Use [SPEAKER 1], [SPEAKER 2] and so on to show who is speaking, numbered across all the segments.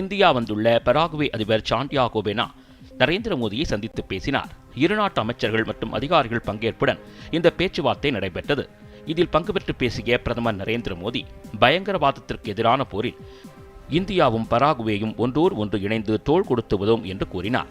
[SPEAKER 1] India வந்துள்ள Paraguay அதிபர் சாண்டியா கோபேனா நரேந்திர மோடியை சந்தித்து பேசினார் இருநாட்டு அமைச்சர்கள் மற்றும் அதிகாரிகள் பங்கேற்புடன் இந்த பேச்சுவார்த்தை நடைபெற்றது இதில் பங்கு பெற்று பேசிய பிரதமர் நரேந்திர மோடி பயங்கரவாதத்திற்கு எதிரான போரில் இந்தியாவும் பராகுவேயும் ஒன்றோர் ஒன்று இணைந்து தோள் கொடுத்துவதும் என்று கூறினார்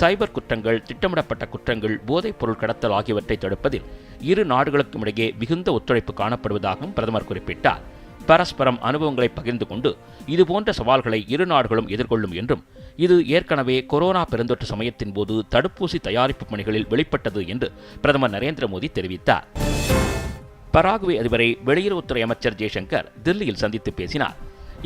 [SPEAKER 1] சைபர் குற்றங்கள் திட்டமிடப்பட்ட குற்றங்கள் போதைப் பொருள் கடத்தல் ஆகியவற்றை தடுப்பதில் இரு நாடுகளுக்கும் இடையே மிகுந்த ஒத்துழைப்பு காணப்படுவதாகவும் பிரதமர் குறிப்பிட்டார் பரஸ்பரம் அனுபவங்களை பகிர்ந்து கொண்டு இதுபோன்ற சவால்களை இரு நாடுகளும் எதிர்கொள்ளும் என்றும் இது ஏற்கனவே கொரோனா பெருந்தொற்று சமயத்தின் போது தடுப்பூசி தயாரிப்பு பணிகளில் வெளிப்பட்டது என்று பிரதமர் நரேந்திர மோடி தெரிவித்தார் பராகுவே அதிபரை வெளியுறவுத்துறை அமைச்சர் ஜெய்சங்கர் தில்லியில் சந்தித்து பேசினார்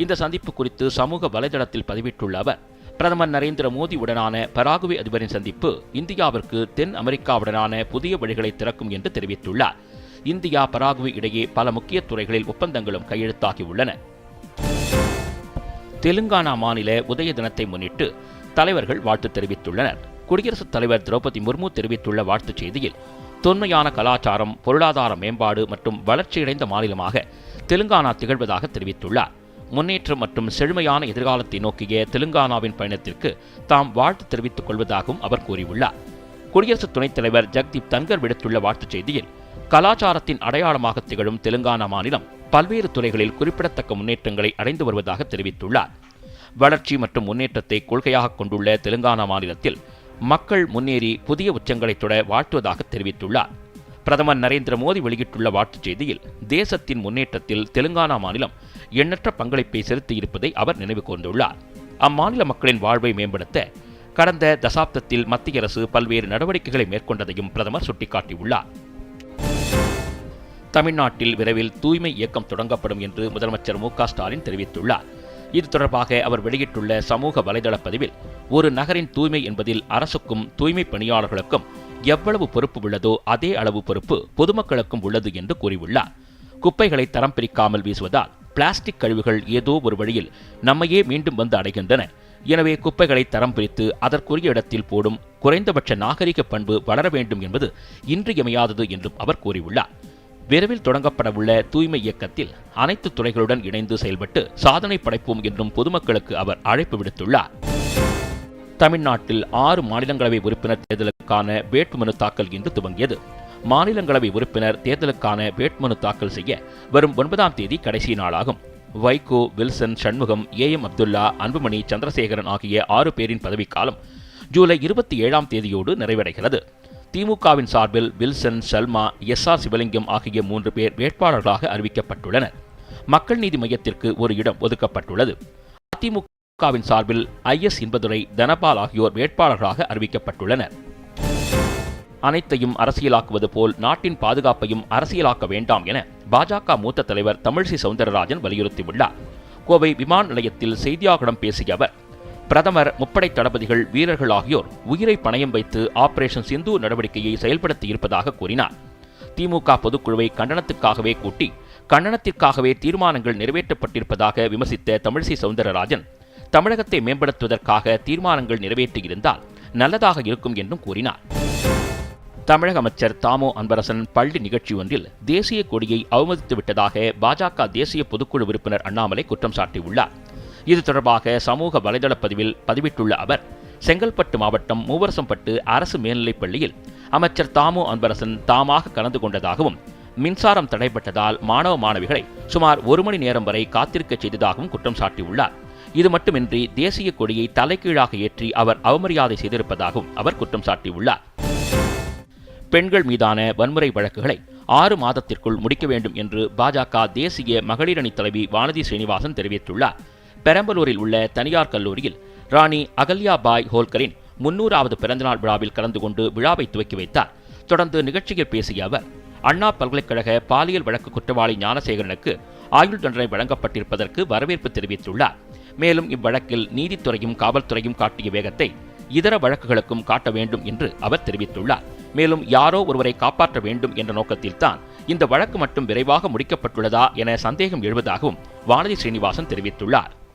[SPEAKER 1] இந்த சந்திப்பு குறித்து சமூக வலைதளத்தில் பதிவிட்டுள்ள அவர் பிரதமர் நரேந்திர உடனான பராகுவே அதிபரின் சந்திப்பு இந்தியாவிற்கு தென் அமெரிக்காவுடனான புதிய வழிகளை திறக்கும் என்று தெரிவித்துள்ளார் இந்தியா பராகுவே இடையே பல முக்கிய துறைகளில் ஒப்பந்தங்களும் கையெழுத்தாகியுள்ளன தெலுங்கானா மாநில உதய தினத்தை முன்னிட்டு தலைவர்கள் வாழ்த்து தெரிவித்துள்ளனர் குடியரசுத் தலைவர் திரௌபதி முர்மு தெரிவித்துள்ள வாழ்த்துச் செய்தியில் தொன்மையான கலாச்சாரம் பொருளாதார மேம்பாடு மற்றும் வளர்ச்சியடைந்த மாநிலமாக தெலுங்கானா திகழ்வதாக தெரிவித்துள்ளார் முன்னேற்றம் மற்றும் செழுமையான எதிர்காலத்தை நோக்கிய தெலுங்கானாவின் பயணத்திற்கு தாம் வாழ்த்து தெரிவித்துக் கொள்வதாகவும் அவர் கூறியுள்ளார் குடியரசு துணைத் தலைவர் ஜக்தீப் தன்கர் விடுத்துள்ள வாழ்த்துச் செய்தியில் கலாச்சாரத்தின் அடையாளமாக திகழும் தெலுங்கானா மாநிலம் பல்வேறு துறைகளில் குறிப்பிடத்தக்க முன்னேற்றங்களை அடைந்து வருவதாக தெரிவித்துள்ளார் வளர்ச்சி மற்றும் முன்னேற்றத்தை கொள்கையாக கொண்டுள்ள தெலுங்கானா மாநிலத்தில் மக்கள் முன்னேறி புதிய உச்சங்களை தொட வாழ்த்துவதாக தெரிவித்துள்ளார் பிரதமர் நரேந்திர மோடி வெளியிட்டுள்ள வாழ்த்துச் செய்தியில் தேசத்தின் முன்னேற்றத்தில் தெலுங்கானா மாநிலம் எண்ணற்ற பங்களிப்பை செலுத்தியிருப்பதை அவர் நினைவு கூர்ந்துள்ளார் அம்மாநில மக்களின் வாழ்வை மேம்படுத்த கடந்த தசாப்தத்தில் மத்திய அரசு பல்வேறு நடவடிக்கைகளை மேற்கொண்டதையும் பிரதமர் சுட்டிக்காட்டியுள்ளார் தமிழ்நாட்டில் விரைவில் தூய்மை இயக்கம் தொடங்கப்படும் என்று முதலமைச்சர் மு ஸ்டாலின் தெரிவித்துள்ளார் இது தொடர்பாக அவர் வெளியிட்டுள்ள சமூக வலைதள பதிவில் ஒரு நகரின் தூய்மை என்பதில் அரசுக்கும் தூய்மை பணியாளர்களுக்கும் எவ்வளவு பொறுப்பு உள்ளதோ அதே அளவு பொறுப்பு பொதுமக்களுக்கும் உள்ளது என்று கூறியுள்ளார் குப்பைகளை தரம் பிரிக்காமல் வீசுவதால் பிளாஸ்டிக் கழிவுகள் ஏதோ ஒரு வழியில் நம்மையே மீண்டும் வந்து அடைகின்றன எனவே குப்பைகளை தரம் பிரித்து அதற்குரிய இடத்தில் போடும் குறைந்தபட்ச நாகரிக பண்பு வளர வேண்டும் என்பது இன்றியமையாதது என்றும் அவர் கூறியுள்ளார் விரைவில் தொடங்கப்படவுள்ள தூய்மை இயக்கத்தில் அனைத்து துறைகளுடன் இணைந்து செயல்பட்டு சாதனை படைப்போம் என்றும் பொதுமக்களுக்கு அவர் அழைப்பு விடுத்துள்ளார் தமிழ்நாட்டில் ஆறு மாநிலங்களவை உறுப்பினர் தேர்தலுக்கான வேட்புமனு தாக்கல் இன்று துவங்கியது மாநிலங்களவை உறுப்பினர் தேர்தலுக்கான வேட்புமனு தாக்கல் செய்ய வரும் ஒன்பதாம் தேதி கடைசி நாளாகும் Vaiko Wilson Shanmugam A M Abdullah Anbumani Chandrasekaran ஆகிய ஆறு பேரின் பதவிக்காலம் ஜூலை இருபத்தி ஏழாம் தேதியோடு நிறைவடைகிறது திமுகவின் சார்பில் Wilson Salma S R Sivalingam ஆகிய மூன்று பேர் வேட்பாளர்களாக அறிவிக்கப்பட்டுள்ளனர் மக்கள் நீதி மையத்திற்கு ஒரு இடம் ஒதுக்கப்பட்டுள்ளது அதிமுகவின் சார்பில் ஐ எஸ் இன்பதுரை தனபால் ஆகியோர் வேட்பாளர்களாக அறிவிக்கப்பட்டுள்ளனர் அனைத்தையும் அரசியலாக்குவது போல் நாட்டின் பாதுகாப்பையும் அரசியலாக்க வேண்டாம் என பாஜக மூத்த தலைவர் தமிழிசை சவுந்தரராஜன் வலியுறுத்தியுள்ளார் கோவை விமான நிலையத்தில் செய்தியாளர்களிடம் பேசிய அவர் பிரதமர் முப்படை தளபதிகள் வீரர்கள் ஆகியோர் உயிரை பணயம் வைத்து ஆபரேஷன் சிந்து நடவடிக்கையை செயல்படுத்தி இருப்பதாக கூறினார் திமுக பொதுக்குழுவை கண்டனத்துக்காகவே கூட்டி கண்டனத்திற்காகவே தீர்மானங்கள் நிறைவேற்றப்பட்டிருப்பதாக விமர்சித்த தமிழிசை சவுந்தரராஜன் தமிழகத்தை மேம்படுத்துவதற்காக தீர்மானங்கள் நிறைவேற்றியிருந்தால் நல்லதாக இருக்கும் என்றும் கூறினார் தமிழக அமைச்சர் தாமோ அன்பரசன் பள்ளி நிகழ்ச்சி ஒன்றில் தேசிய கொடியை அவமதித்து விட்டதாக பாஜக தேசிய பொதுக்குழு உறுப்பினர் அண்ணாமலை குற்றம் சாட்டியுள்ளார் இது தொடர்பாக சமூக வலைதள பதிவில் பதிவிட்டுள்ள அவர் செங்கல்பட்டு மாவட்டம் மூவரசம்பட்டு அரசு மேல்நிலைப் பள்ளியில் அமைச்சர் தாமு அன்பரசன் தாமாக கலந்து கொண்டதாகவும் மின்சாரம் தடைப்பட்டதால் மாணவ மாணவிகளை சுமார் ஒரு மணி நேரம் வரை காத்திருக்க செய்ததாகவும் குற்றம் சாட்டியுள்ளார் இது மட்டுமின்றி தேசிய கொடியை தலைகீழாக ஏற்றி அவர் அவமரியாதை செய்திருப்பதாகவும் அவர் குற்றம் சாட்டியுள்ளார் பெண்கள் மீதான வன்முறை வழக்குகளை ஆறு மாதத்திற்குள் முடிக்க வேண்டும் என்று பாஜக தேசிய மகளிரணி தலைவி வானதி ஸ்ரீனிவாசன் தெரிவித்துள்ளார் பெரம்பலூரில் உள்ள தனியார் கல்லூரியில் ராணி அகல்யா பாய் ஹோல்கரின் முன்னூறாவது பிறந்தநாள் விழாவில் கலந்து கொண்டு விழாவை துவக்கி வைத்தார் தொடர்ந்து நிகழ்ச்சியில் பேசிய அவர் அண்ணா பல்கலைக்கழக பாலியல் வழக்கு குற்றவாளி ஞானசேகரனுக்கு ஆயுள் தண்டனை வழங்கப்பட்டிருப்பதற்கு வரவேற்பு தெரிவித்துள்ளார் மேலும் இவ்வழக்கில் நீதித்துறையும் காவல்துறையும் காட்டிய வேகத்தை இதர வழக்குகளுக்கும் காட்ட வேண்டும் என்று அவர் தெரிவித்துள்ளார் மேலும் யாரோ ஒருவரை காப்பாற்ற வேண்டும் என்ற நோக்கத்தில்தான் இந்த வழக்கு மட்டும் விரைவாக முடிக்கப்பட்டுள்ளதா என சந்தேகம் எழுவதாகவும் வானதி ஸ்ரீனிவாசன் தெரிவித்துள்ளார்